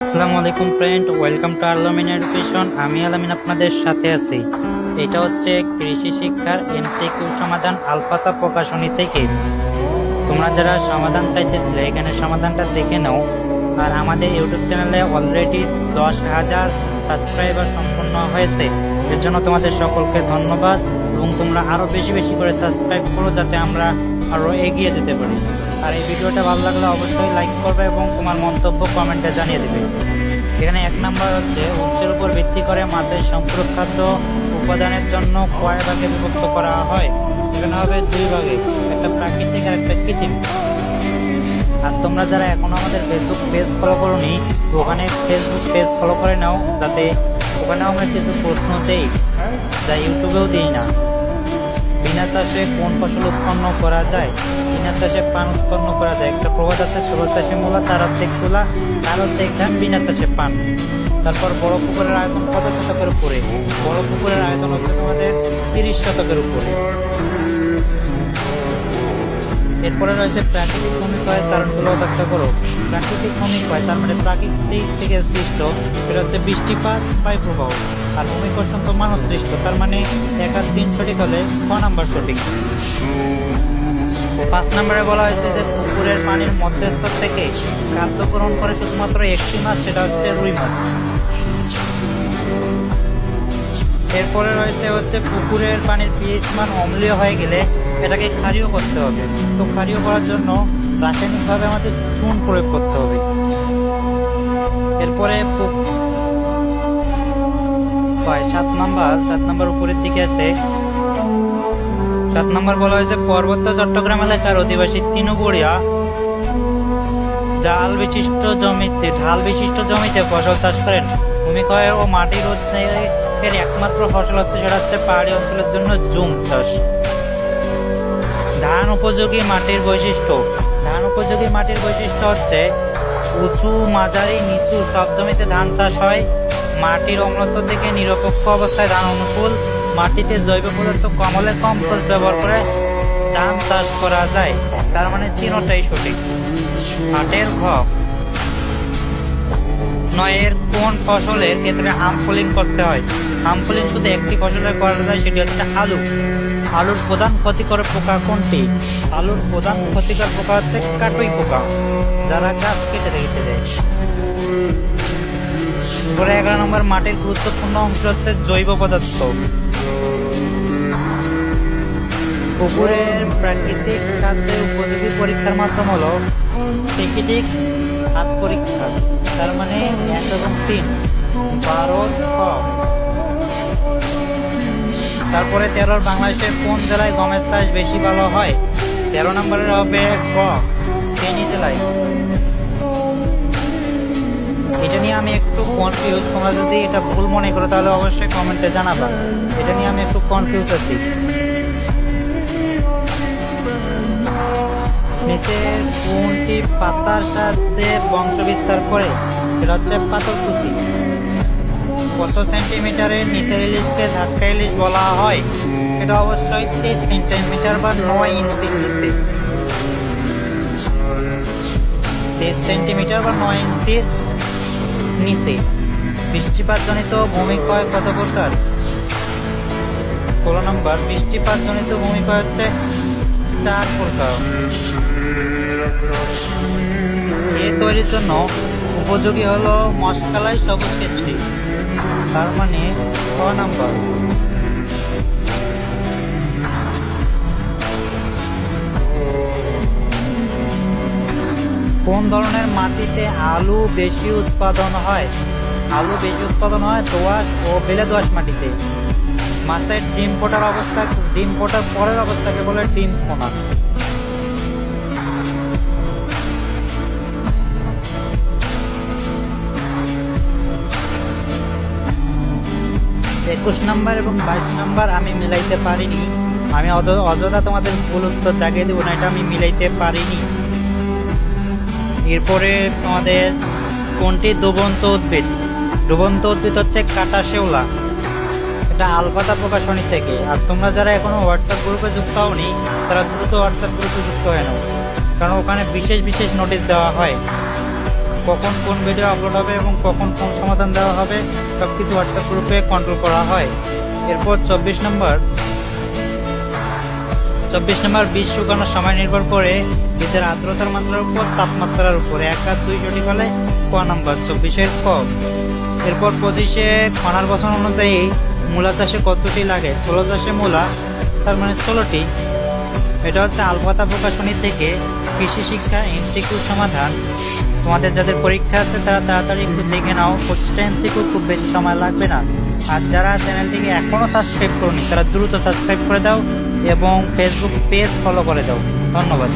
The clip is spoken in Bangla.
আসসালামু আলাইকুম friend welcome to Almin education আমি আলামিন আপনাদের সাথে আছি। এটা হচ্ছে কৃষি শিক্ষার এমসিকিউ সমাধান আলফাতা প্রকাশনী থেকে। তোমরা যারা সমাধান চাইতেছিলে, এখানে সমাধানটা দেখে নাও। আর আমাদের ইউটিউব চ্যানেলে অলরেডি দশ হাজার সাবস্ক্রাইবার সম্পন্ন হয়েছে। এর জন্য তোমাদের সকলকে ধন্যবাদ। এবং তোমরা আরও বেশি বেশি করে সাবস্ক্রাইব করো যাতে আমরা আরও এগিয়ে যেতে পারি। আর এই ভিডিওটা ভালো লাগলে অবশ্যই লাইক করবে এবং তোমার মন্তব্য কমেন্টে জানিয়ে দেবে। এখানে এক নাম্বার হচ্ছে, উৎসের উপর ভিত্তি করে মাছের সম্পূরক খাদ্য উপাদানের জন্য কয় ভাগে বিভক্ত করা হয়? এখানে হবে দুই ভাগে, একটা প্রাকৃতিক আর একটা কৃত্রিম। আর তোমরা যারা এখনও আমাদের ফেসবুক পেজ ফলো করোনি, ওখানে ফেসবুক পেজ ফলো করে নাও, যাতে ওখানেও আমরা কিছু প্রশ্ন দেই, যা ইউটিউবেও দিই না। বিনা চাষে কোন ফসল উৎপন্ন করা যায়? বিনা চাষে পান উৎপন্ন করা যায়। একটা প্রবাদ আছে সবার চাষে মূলা, তার অর্ধেক তুলা, তার অর্ধেক ধান, বিনা চাষে পান। তারপর বড় পুকুরের আয়তন কত শতকের উপরে? বড় পুকুরের আয়তন হচ্ছে তোমাদের তিরিশ শতকের উপরে। এরপরে রয়েছে প্রাকৃতিক ভূমি ক্ষয়ের কারণগুলো ব্যাখ্যা করো। প্রাকৃতিক ভূমি ক্ষয়, তার মানে প্রাকৃতিক থেকে সৃষ্ট, এটা হচ্ছে বৃষ্টিপাত বায়ু প্রবাহ। আর ভূমিকর্ষণ তো মানুষ সৃষ্ট, তার মানে এক আর তিন সঠিক হলে ক নাম্বার সঠিক? পাঁচ নম্বরে বলা হয়েছে যে পুকুরের পানির মধ্যস্থ থেকে খাদ্য গ্রহণ করে শুধুমাত্র একটি মাছ, সেটা হচ্ছে রুই মাছ। এরপরে রয়েছে হচ্ছে পুকুরের পানির পিএইচ মান অম্লীয় হয়ে গেলে এটাকে ক্ষারীয় করতে হবে। তো ক্ষারীয় করার জন্য রাসায়নিকভাবে আমাদের চুন প্রয়োগ করতে হবে। এরপরে ছয়, সাত নাম্বার সাত নাম্বার উপরের দিকে আছে। সাত নম্বর বলা হয়েছে পার্বত্য চট্টগ্রাম এলাকার অধিবাসী তিনুগড়িয়া। ডাল বিশিষ্ট জমিতে ঢাল বিশিষ্ট জমিতে ফসল চাষ করেন। ভূমিক্ষয় ও মাটির উদ্যোগের একমাত্র ফসল হচ্ছে, সেটা হচ্ছে পাহাড়ি অঞ্চলের জন্য জুম চাষ। ধান উপযোগী মাটির বৈশিষ্ট্য। ধান উপযোগী মাটির বৈশিষ্ট্য হচ্ছে, উঁচু, মাঝারি, নিচু, সব জমিতে ধান চাষ হয়। মাটির অম্লত্ব থেকে নিরপেক্ষ অবস্থায় ধান অনুকূল। মাটিতে জৈব পদার্থ কম হলে কম্পোস্ট ব্যবহার করে ধান চাষ করা যায়। তার মানে তিনটাই সঠিক। আটের ঘ। নয়ের কোন ফসলের ক্ষেত্রে হামফলিং করতে হয়? হামফলিং শুধু একটি ফসলের করা যায় সেটি হচ্ছে আলু। আলুর প্রধান ক্ষতিকর পোকা কোনটি? আলুর প্রধান ক্ষতিকর পোকা হচ্ছে কাটুই পোকা, যারা গাছ কেটে রেখে দেয়। পরে এগারো নম্বর মাটির গুরুত্বপূর্ণ অংশ হচ্ছে জৈব পদার্থ। পুকুরের প্রাকৃতিক খাদ্যের উপযোগী পরীক্ষার মাধ্যম হলো সিকিটিক হাত পরীক্ষা, তার মানে এক এবং তিন, বারো তারপরে তেরোর বাংলাদেশের কোন জেলায় গমের চাষ বেশি ভালো হয়? তেরো নম্বরের হবে ফেনী জেলায়। এটা নিয়ে আমি একটু কনফিউজ তোমরা যদি এটা ভুল মনে করো, তাহলে অবশ্যই কমেন্টে জানাবা। এটা নিয়ে আমি একটু কনফিউজ আছি। নিচের কোনটি পাতার সাথে বংশ বিস্তার করে? এটা হচ্ছে পাতরকুচি কত সেন্টিমিটারের নিচের ইলিশকে ঝাটকা ইলিশ বলা হয়? এটা অবশ্যই তেইশ সেন্টিমিটার বা নয় ইঞ্চি নিচে। তেইশ সেন্টিমিটার বা নয় ইঞ্চির নিচে। বৃষ্টিপাতজনিত ভূমিক্ষয় কত প্রকার? ষোলো নম্বর, বৃষ্টিপাতজনিত ভূমিক্ষয় হচ্ছে চার প্রকার। এ তৈরির জন্য উপযোগী হলো মশকালাই সবুজ কেশরি। তার মানে ছ নাম্বার? কোন ধরনের মাটিতে আলু বেশি উৎপাদন হয়? আলু বেশি উৎপাদন হয় দোআঁশ ও বেলে দোআঁশ মাটিতে। মাছের ডিম ফোটার অবস্থা, ডিম ফোটার পরের অবস্থাকে বলে ডিম পোনা একুশ নাম্বার এবং বাইশ নাম্বার আমি মিলাইতে পারিনি। আমি অযথা তোমাদের ভুল উত্তর দাগিয়ে দেবো না এটা আমি মিলাইতে পারিনি। এরপরে তোমাদের কোনটি ডুবন্ত উদ্ভিদ? ডুবন্ত উদ্ভিদ হচ্ছে কাটা শেওলা এটা আলপাতা প্রকাশনী থেকে। আর তোমরা যারা এখনও হোয়াটসঅ্যাপ গ্রুপে যুক্ত হওনি, তারা দ্রুত হোয়াটসঅ্যাপ গ্রুপে যুক্ত হয়ে নাও। কারণ ওখানে বিশেষ বিশেষ নোটিশ দেওয়া হয়। কখন কোন ভিডিও আপলোড হবে এবং কখন কোন সমাধান দেওয়া হবে সব কিছু হোয়াটসঅ্যাপ গ্রুপে কন্ট্রোল করা হয়। এরপর চব্বিশ নম্বর চব্বিশ নম্বর বীজ শুকানোর সময় নির্ভর করে বীজের আর্দ্রতার মাত্রার উপর, তাপমাত্রার উপরে। এক আর দুই জটি হলে ক নম্বর চব্বিশের ক। এরপর পঁচিশে খনার বছর অনুযায়ী মূলা চাষে কতটি লাগে? ষোলো চাষে মূলা, তার মানে ষোলোটি। এটা হচ্ছে আলপাতা প্রকাশনী থেকে কৃষি শিক্ষা, এমসিকিউ সমাধান। তোমাদের যাদের পরীক্ষা আছে, তারা তাড়াতাড়ি একটু দেখে নাও। পঁচিশটা খুব বেশি সময় লাগবে না। আর যারা চ্যানেলটিকে এখনও সাবস্ক্রাইব করুন, তারা দ্রুত সাবস্ক্রাইব করে দাও এবং ফেসবুক পেজ ফলো করে দাও। ধন্যবাদ।